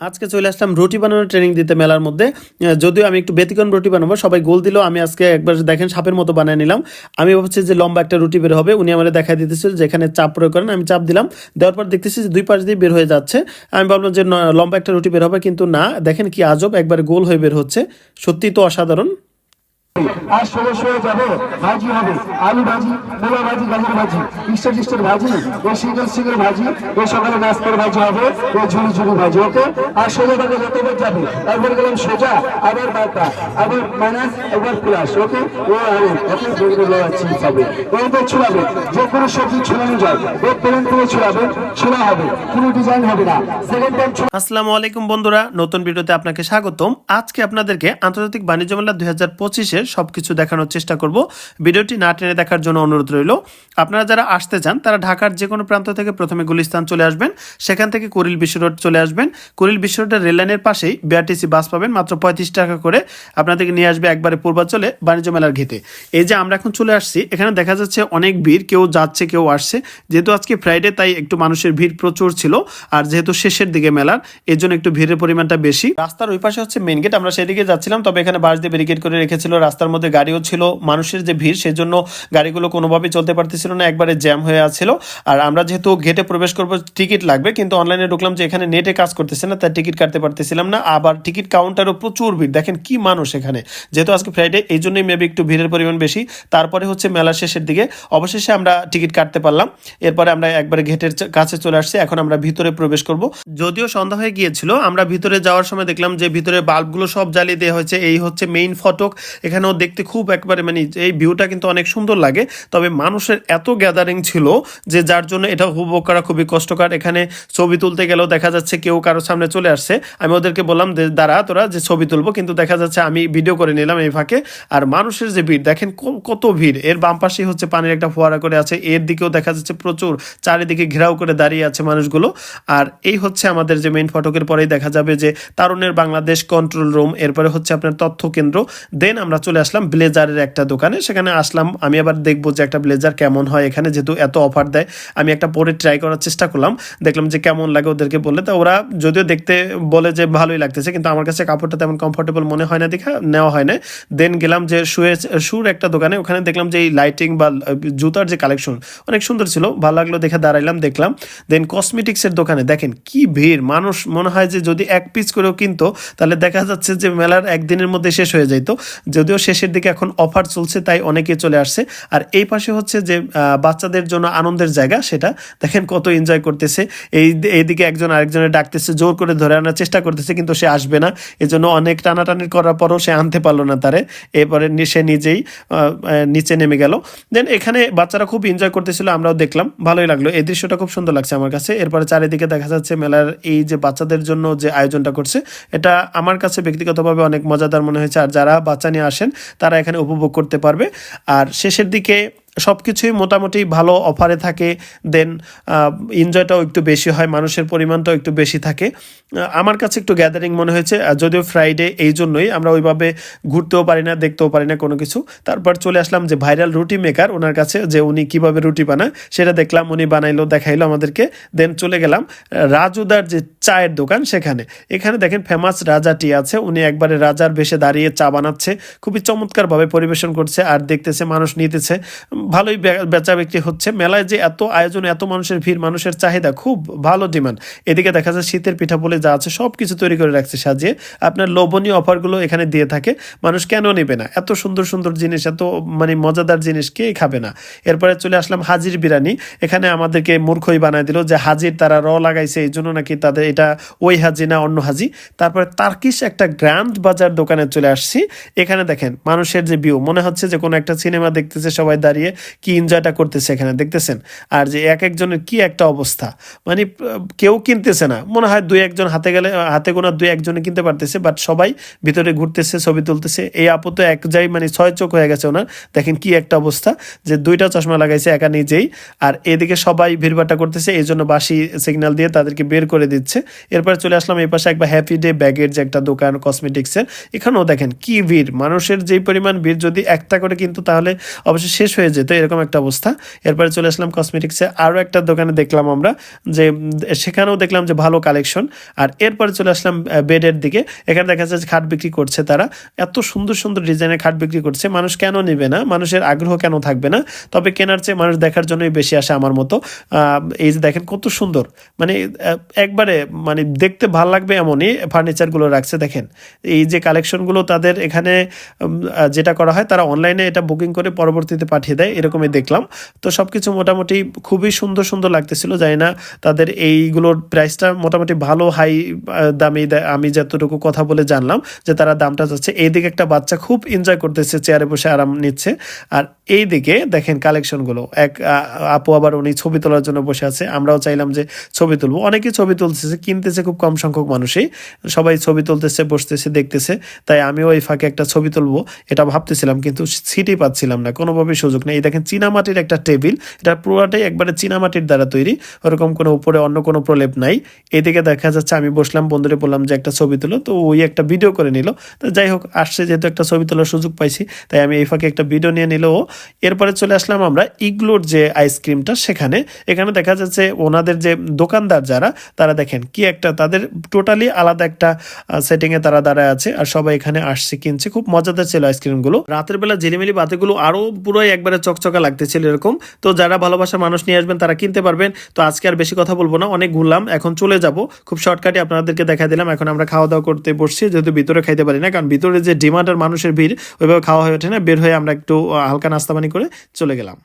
আজকে চলে আসলাম রুটি বানানোর ট্রেনিং দিতে মেলার মধ্যে। যদিও আমি একটু ব্যতিক্রম রুটি বানাবো, সবাই গোল দিলেও আমি আজকে একবার দেখেন সাপের মতো বানিয়ে নিলাম। আমি ভাবছি যে লম্বা একটা রুটি বের হবে, উনি আমাদের দেখা দিতেছিল যেখানে চাপ প্রয়োগ করেন, আমি চাপ দিলাম। দেওয়ার পর দেখতেছি যে দুই পাশ দিয়ে বের হয়ে যাচ্ছে। আমি ভাবলাম যে লম্বা একটা রুটি বের হবে, কিন্তু না, দেখেন কি আজব, একবার গোল হয়ে বের হচ্ছে। সত্যি তো অসাধারণ। আর সরে সরে যাবে, ভাজি হবে। আলু ভাজি, মূলা ভাজি, গাজর ভাজি। ইস্টার টিস্টার ভাজি, ও সিঙ্গেল সিঙ্গেল ভাজি, ও সকালে নাস্তার ভাজি হবে, ও ঝুড়ি ঝুড়ি ভাজি, ওকে? আর সোজা থেকে যতবার যাবে, একবার গেলাম সোজা, আবার বাঁকা আবার মাইনাস একবার প্লাস ওকে? ও আরে ওকে যেগুলো চিপস হবে। ওইটা ছুড়াবে, যে কোনো সবজি ছুড়ানো যায়। ও প্লেন করে ছুড়াবে ছোড়া হবে, কোনো ডিজাইন হবে না। সেকেন্ড টাইম আসসালামু আলাইকুম বন্ধুরা, নতুন ভিডিওতে আপনাকে স্বাগতম। আজকে আপনাদেরকে আন্তর্জাতিক বাণিজ্য মেলা দুই হাজার পঁচিশের সবকিছু দেখানোর চেষ্টা করব। ভিডিওটি না টেনে দেখার জন্য অনুরোধ রইল। আপনারা যারা আসতে চান, তারা ঢাকার যে কোনো প্রান্ত থেকে প্রথমে গুলিস্তান চলে আসবেন। সেখান থেকে কুরিল বিশ্ব রোড চলে আসবেন। কুরিল বিশ্ব রোডের রেললাইনের পাশেই বিআরটিসি বাস পাবেন। মাত্র পঁয়ত্রিশ টাকা করে আপনাদেরকে নিয়ে আসবে একবারে পূর্বাঞ্চলে বাণিজ্য মেলার ঘেটে। এই যে আমরা এখন চলে আসছি, এখানে দেখা যাচ্ছে অনেক ভিড়, কেউ যাচ্ছে, কেউ আসছে। যেহেতু আজকে ফ্রাইডে তাই একটু মানুষের ভিড় প্রচুর ছিল। আর যেহেতু শেষের দিকে মেলার এর জন্য একটু ভিড়ের পরিমাণটা বেশি। রাস্তার ওই পাশে হচ্ছে মেন গেট আমরা সেদিকে যাচ্ছিলাম, তবে এখানে বাস দিয়ে ব্যারিকেড করে রেখেছিল রাস্তার মধ্যে গাড়িও ছিল, মানুষের যে ভিড় সেই জন্য গাড়িগুলো কোনোভাবেই চলতে পারতেছিল না, একবারে জ্যাম হয়ে আছিল। আর আমরা যেহেতু গেটে প্রবেশ করব টিকিট লাগবে, কিন্তু অনলাইনে ঢুকলাম যে এখানে নেটে কাজ করতেছে না, তাই টিকিট কাটতে পারতেছিলাম না। আবার টিকিট কাউন্টারও প্রচুর ভিড়, দেখেন কি মানুষ এখানে। যেহেতু আজকে ফ্রাইডে এই জন্যই মেবি একটু ভিড়ের পরিমাণ বেশি। তারপরে হচ্ছে মেলা শেষের দিকে অবশেষে আমরা টিকিট কাটতে পারলাম। এরপরে আমরা একবারে গেটের কাছে চলে আসছি, এখন আমরা ভিতরে প্রবেশ করব। যদিও সন্ধ্যা হয়ে গিয়েছিল, আমরা ভিতরে যাওয়ার সময় দেখলাম যে ভিতরে বাল্বগুলো সব জ্বালিয়ে দেওয়া হয়েছে। এই হচ্ছে মেইন ফটক এখানেও দেখতে খুব একবারে মানে এই ভিউটা কিন্তু অনেক সুন্দর লাগে। তবে মানুষের এত গ্যাদারিং ছিল যে যার জন্য এটা উপভোগ করা খুবই কষ্টকর। এখানে ছবি তুলতে গেলেও দেখা যাচ্ছে কেউ কারও সামনে চলে আসছে। আমি ওদেরকে বললাম দাঁড়া তোরা যে ছবি তুলবো। কিন্তু দেখা যাচ্ছে আমি ভিডিও করে নিলাম এই ফাঁকে। আর মানুষের যে ভিড়, দেখেন কত ভিড়। এর বাম পাশে হচ্ছে পানির একটা ফোয়ারা করে আছে। এর দিকেও দেখা যাচ্ছে প্রচুর। চারিদিকে ঘেরাও করে দাঁড়িয়ে আছে মানুষগুলো। আর এই হচ্ছে আমাদের যে মেইন ফটকের পরেই দেখা যাবে যে তারুণের বাংলাদেশ কন্ট্রোল রুম এরপরে হচ্ছে আপনার তথ্য কেন্দ্র। দেন আমরা চলে আসলাম ব্লেজারের একটা দোকানে। সেখানে আসলাম, আমি আবার দেখব যে একটা ব্লেজার কেমন হয় এখানে, যেহেতু এত অফার দেয়, আমি একটা পরে ট্রাই করার চেষ্টা করলাম। দেখলাম যে কেমন লাগে ওদেরকে বললে। তো ওরা যদিও দেখতে বলে যে ভালোই লাগতেছে, কিন্তু আমার কাছে কাপড়টা তেমন কমফোর্টেবল মনে হয় না দেখা নেওয়া হয় না দেন গেলাম যে শুয়ে শুর একটা দোকানে, ওখানে দেখলাম যে এই লাইটিং বা জুতার যে কালেকশন অনেক সুন্দর ছিল। ভালো লাগল দেখে দাঁড়াইলাম, দেখলাম। দেন কসমেটিক্সের দোকানে, দেখেন কি ভিড়। মানুষ মনে হয় যে যদি এক পিস করেও কিনতো, তাহলে দেখা যাচ্ছে যে মেলার একদিনের মধ্যে শেষ হয়ে যেত যদিও শেষের দিকে এখন অফার চলছে, তাই অনেকে চলে আসছে। আর এই পাশে হচ্ছে যে বাচ্চাদের জন্য আনন্দের জায়গা সেটা। দেখেন কত এনজয় করতেছে। এই এইদিকে একজন আরেকজনের ডাকতেছে, জোর করে ধরে আনার চেষ্টা করতেছে, কিন্তু সে আসবে না। এজন্য অনেক টানাটানি করার পরও সে আনতে পারল না তারে। এরপরে সে নিজেই নিচে নেমে গেল। দেন এখানে বাচ্চারা খুব এনজয় করতেছিল, আমরাও দেখলাম। ভালোই লাগল। এই দৃশ্যটা খুব সুন্দর লাগছে আমার কাছে। এরপরে চারিদিকে দেখা যাচ্ছে মেলার এই যে বাচ্চাদের জন্য যে আয়োজনটা করছে, এটা আমার কাছে ব্যক্তিগতভাবে অনেক মজাদার মনে হয়েছে। আর যারা বাচ্চা নিয়ে আসেন তারা এখানে উপভোগ করতে পারবে। আর শেষের দিকে সব কিছুই মোটামুটি ভালো অফারে থাকে দেন এনজয়টাও একটু বেশি হয়, মানুষের পরিমাণটাও একটু বেশি থাকে। আমার কাছে একটু গ্যাদারিং মনে হয়েছে যদিও ফ্রাইডে এই জন্যই আমরা ওইভাবে ঘুরতেও পারি না, দেখতেও পারি না কোনো কিছু। তারপর চলে আসলাম যে ভাইরাল রুটি মেকার ওনার কাছে যে উনি কীভাবে রুটি বানায়, সেটা দেখলাম, উনি বানাইলো, দেখাইলো আমাদেরকে। দেন চলে গেলাম রাজুদার যে চায়ের দোকান সেখানে। এখানে দেখেন ফেমাস রাজা টি আছে, উনি একবারে রাজার বেশে দাঁড়িয়ে চা বানাচ্ছে, খুবই চমৎকারভাবে পরিবেশন করছে, আর দেখতেছে, মানুষ নিতেছে। ভালোই বেচা বিক্রি হচ্ছে। মেলায় যে এত আয়োজন এত মানুষের ভিড়, মানুষের চাহিদা খুব ভালো ডিমান্ড এদিকে দেখা যায় শীতের পিঠা বলে যা আছে সব কিছু তৈরি করে রাখছে, সাজিয়ে আপনার লোভনীয় অফারগুলো এখানে দিয়ে থাকে। মানুষ কেন নেবে না? এত সুন্দর সুন্দর জিনিস, এত মানে মজাদার জিনিস কে খাবে না? এরপরে চলে আসলাম হাজির বিরিয়ানি। এখানে আমাদেরকে মূর্খই বানায় দিল যে হাজির তারা র লাগাইছে, এই জন্য নাকি তাদের এটা ওই হাজি না অন্য হাজি। তারপরে তার্কিশ একটা গ্র্যান্ড বাজার দোকানে চলে আসছি। এখানে দেখেন মানুষের যে ভিউ মনে হচ্ছে যে কোনো একটা সিনেমা দেখতেছে, সবাই দাঁড়িয়ে কি এনজয়টা করতেছে এখানে, দেখতেছেন? আর যে এক একজনের কি একটা অবস্থা। মানে কেউ কিনতেছে না। মনে হয় দুই একজন হাতে গেলে হাতে গোনা দুই একজনে কিনতে পারতেছে বাট সবাই ভিতরে ঘুরতেছে, ছবি তুলতেছে। এই আপু এক যাই মানে ছয় চোখ হয়ে গেছে ওনার। দেখেন কি একটা অবস্থা, যে দুইটা চশমা লাগাইছে একা নিজেই, আর এদিকে সবাই ভিড়ভাট্টা করতেছে, এই জন্য বাসি সিগন্যাল দিয়ে তাদেরকে বের করে দিচ্ছে। এরপরে চলে আসলাম এই পাশে একবার হ্যাপি ডে ব্যাগের যে একটা দোকান কসমেটিক্সের এখানেও দেখেন কি ভিড়। মানুষের যেই পরিমাণ ভিড়, যদি একটা করে কিন্তু তাহলে অবশ্যই শেষ হয়ে যেত। যেত এরকম একটা অবস্থা, এরপরে চলে আসলাম কসমেটিক্সে আরও একটা দোকানে দেখলাম আমরা যে, সেখানেও দেখলাম যে ভালো কালেকশন আর এরপরে চলে আসলাম বেডের দিকে। এখানে দেখা যাচ্ছে খাট বিক্রি করছে তারা। এত সুন্দর সুন্দর ডিজাইনের খাট বিক্রি করছে। মানুষ কেন নেবে না? মানুষের আগ্রহ কেন থাকবে না? তবে কেনার চেয়ে মানুষ দেখার জন্যই বেশি আসে আমার মতো। এই যে দেখেন কত সুন্দর। মানে একবারে মানে দেখতে ভালো লাগবে এমনই ফার্নিচারগুলো রাখছে, দেখেন। এই যে কালেকশনগুলো তাদের এখানে যেটা করা হয়, তারা অনলাইনে এটা বুকিং করে পরবর্তীতে পাঠিয়ে দেয়। এরকমই দেখলাম। তো সব কিছু মোটামুটি খুবই সুন্দর সুন্দর লাগতেছিল, জানি না তাদের এইগুলোর প্রাইসটা মোটামুটি ভালো হাই দামি আমি যতটুকু কথা বলে জানলাম যে তারা দামটা যাচ্ছে এইদিকে একটা বাচ্চা খুব এনজয় করতেছে চেয়ারে বসে আরাম নিচ্ছে। আর এই দিকে দেখেন কালেকশনগুলো এক আপু আবার উনি ছবি তোলার জন্য বসে আছে। আমরাও চাইলাম যে ছবি তুলবো। অনেকেই ছবি তুলতেছে, কিনতেছে খুব কম সংখ্যক মানুষই। সবাই ছবি তুলতেছে, বসতেছে, দেখতেছে। তাই আমিও এই ফাঁকে একটা ছবি তুলবো, এটা ভাবতেছিলাম, কিন্তু সিটই পাচ্ছিলাম না। কোনোভাবেই সুযোগ নেই। এই দেখেন চীনামাটির একটা টেবিল। এটা পুরোটাই একবারে চীনামাটির দ্বারা তৈরি। ওরকম কোনো উপরে অন্য কোনো প্রলেপ নাই। এদিকে দেখা যাচ্ছে, আমি বসলাম, বন্ধুরে বললাম যে একটা ছবি তুলো। তো ওই একটা ভিডিও করে নিল। তো যাই হোক, আসছে যেহেতু একটা ছবি তোলার সুযোগ পাইছি, তাই আমি এই ফাঁকে একটা ভিডিও নিয়ে নিল এরপরে চলে আসলাম আমরা ইগলোর যে আইসক্রিমটা সেখানে। এখানে দেখা যাচ্ছে ওনাদের যে দোকানদার যারা, তারা দেখেন কি একটা তাদের টোটালি আলাদা একটা সেটিং এ তারা দাঁড়ায় আছে। আর সবাই এখানে আসছে, কিনছে। খুব মজাদার ছিল আইসক্রিমগুলো রাতের বেলা ঝিলিমিলি বাতিগুলো আরও পুরোই একবারে চকচকা লাগতেছিল এরকম। তো যারা ভালোবাসার মানুষ নিয়ে আসবেন, তারা কিনতে পারবেন। তো আজকে আর বেশি কথা বলব না, অনেক ঘুরলাম, এখন চলে যাব। খুব শর্টকাটে আপনাদেরকে দেখা দিলাম, এখন আমরা খাওয়া দাওয়া করতে বসছি, যেহেতু ভিতরে খাইতে পারি না, কারণ ভিতরে যে ডিমান্ড আর মানুষের ভিড়, ওইভাবে খাওয়া হয়ে ওঠে না, বের হয়ে আমরা একটু হালকা নাস্তা পানি করে চলে গেলাম।